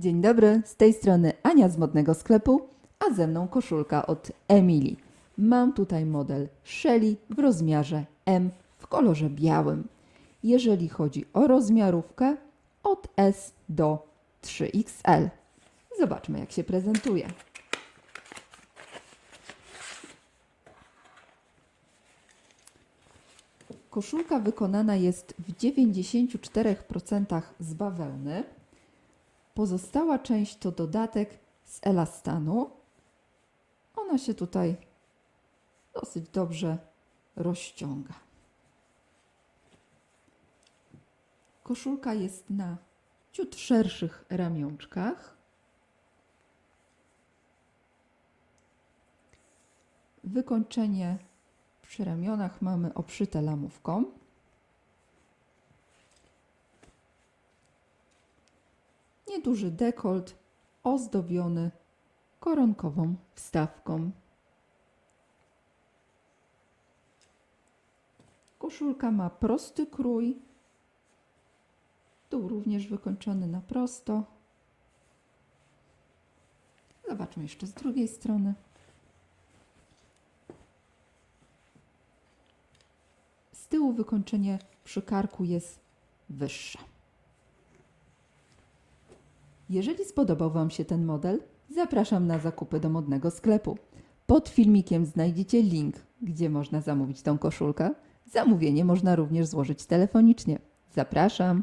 Dzień dobry, z tej strony Ania z modnego sklepu, a ze mną koszulka od Emily. Mam tutaj model Shelly w rozmiarze M w kolorze białym. Jeżeli chodzi o rozmiarówkę, od S do 3XL. Zobaczmy, jak się prezentuje. Koszulka wykonana jest w 94% z bawełny. Pozostała część to dodatek z elastanu. Ona się tutaj dosyć dobrze rozciąga. Koszulka jest na ciut szerszych ramionczkach. Wykończenie przy ramionach mamy obszyte lamówką. Nieduży dekolt ozdobiony koronkową wstawką. Koszulka ma prosty krój. Dół również wykończony na prosto. Zobaczmy jeszcze z drugiej strony. Z tyłu wykończenie przy karku jest wyższe. Jeżeli spodobał Wam się ten model, zapraszam na zakupy do modnego sklepu. Pod filmikiem znajdziecie link, gdzie można zamówić tą koszulkę. Zamówienie można również złożyć telefonicznie. Zapraszam.